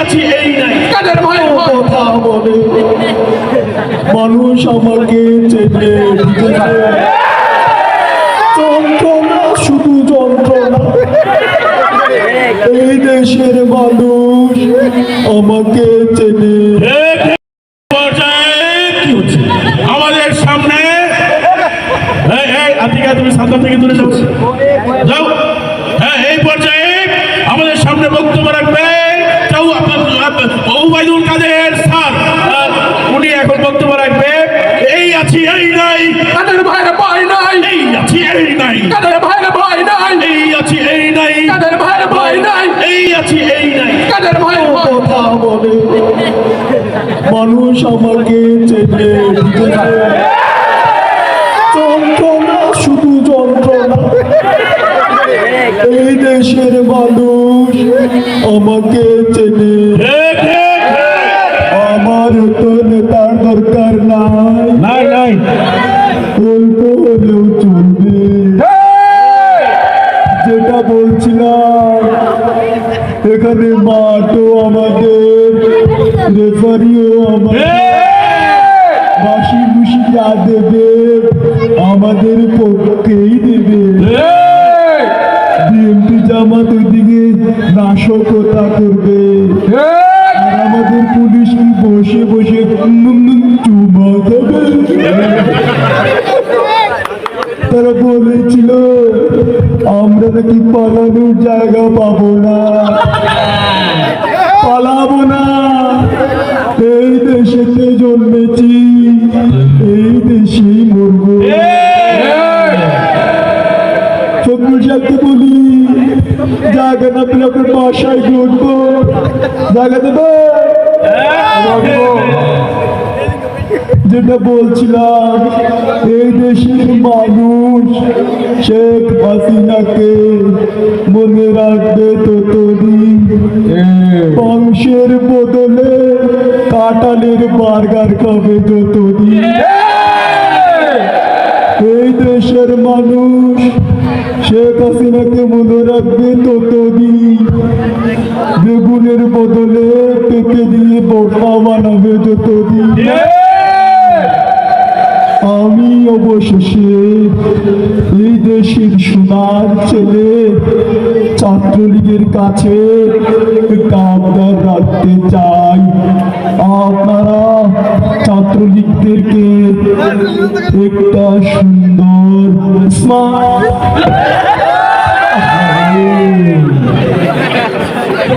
আছি এই নাই। কাদের ভয়? কথা বলে। মানুষ আমাকে চেনে বুঝেছে যন্ত্রণা শুধু যন্ত্রণা। এই দেশের মানুষ আমাকে চেনে। পর্যায়ে? কি হচ্ছে? আমাদের সামনে আতিকা তুমি সাঁতার থেকে দূরে যাও যাও। হ্যাঁ এই পর্যায়ে আমাদের সামনে বক্তব্য রাখবে ওবায়দুল কাদের স্যার উনি এখন বক্তব্য রাখবে এই আছি এই নাই। কাদের ভয়ে ভয় নাই? এই আছি এই নাই। কাদের ভয়ে ভয় নাই? এই আছি এই নাই। কাদের ভয় নাই? এই আছি এই নাই। কাদের ভয়? কথা বলে মানুষ আমাকে চেনে। বুঝেছে এই দেশের মানুষ আমাকে চেনে। আমার তো নেতার দরকার নাই। নাই হলেও চলবে যেটা বলছিলাম এখানে মাঠও আমাদের রেফারিও আমাদের। বাসি বুসি যা দেবে আমাদের পক্ষেই দেবে। নাশকতা করবে। আমাদের পুলিশ কি বসে বসে তারা বলেছিল, আমরা নাকি পালানোর জায়গা পাবো না। পালাবো না। এই দেশেতে জন্মেছি, এই দেশেই মরবো। ফকরুল সাহেবকে বলি জায়গা না পেলে জায়গা দেবে? যেটা বলছিলাম এই দেশের মানুষ শেখ হাসিনাকে মনে রাখবে ততদিন। বংশের বদলে কাটালের বার্গার খাবে যতদিন এই দেশের মানুষ শেখ হাসিনাকে মনে রাখবে ততদিন। বেগুনের বদলে পেঁপে দিয়ে বোরকা বানাবে যতদিন। আমি অবশেষে এই দেশের সোনার ছেলে ছাত্রলীগের কাছে আবদার রাখতে চাই। আপনারা ছাত্রলীগদেরকে একটা সুন্দর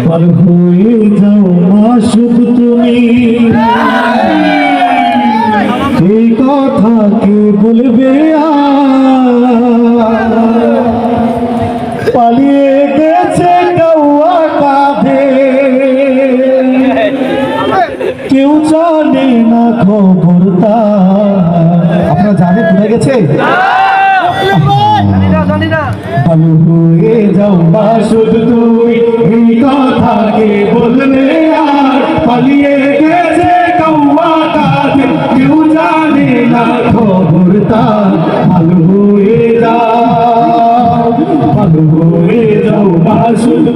ভালো হয়ে যাও মাসুক তুমি জানেন কোথায় গেছে ভালো হয়ে যাও শুধু তুমি কথাকে বললে আর পালিয়ে গেছে কৌয়া কাছে। কেউ জানে না খবর তার ভালো হয়ে যাও, ভালো হয়ে যাও মা, শুধু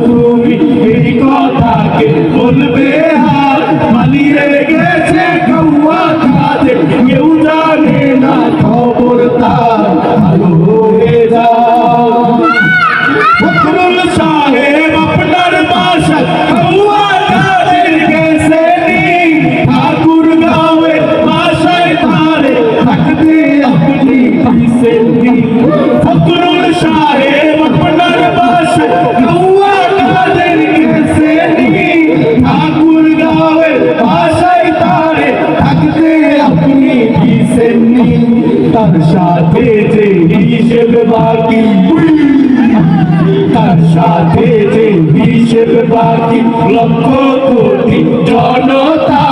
সাথে যে হিসেব বাকি লক্ষ কোটি জনতা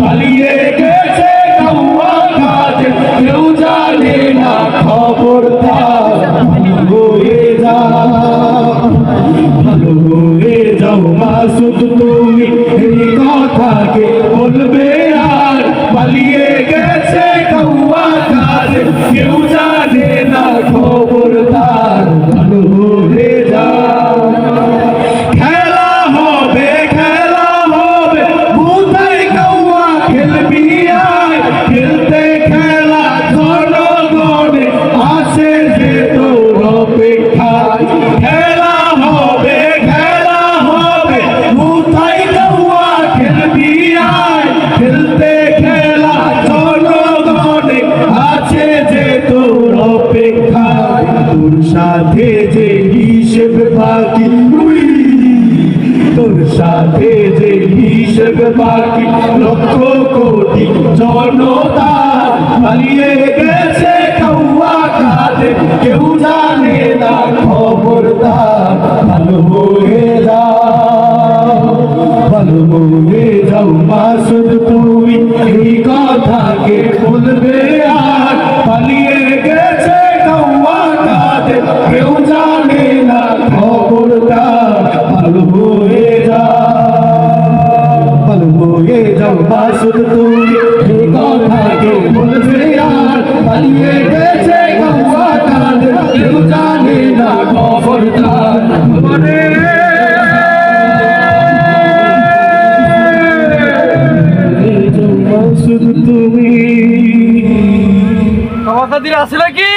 পালিয়ে গেছে কেউ জানে না খবর হয়ে যাও, ভালো হয়ে যাও মাসুদ। সাথে যে হিসেব বাকি তুই তোর সাথে যে হিসেব বাকি, লক্ষ কোটি জনতা পালিয়ে গেছে কৌয়া কাঁধে। কেউ জানে না খবরদার, ভালো হয়ে যাও, ভালো হয়ে যাও মাসুদ তুমি। এই কথা যাও মাসুদ তুমি কথাকে বলবে আর পালিয়ে গেছে কৌয়া কাঁধে কেউ জানে না খবরদার মাসুদ তুমি। কথা দিলে আসলে কি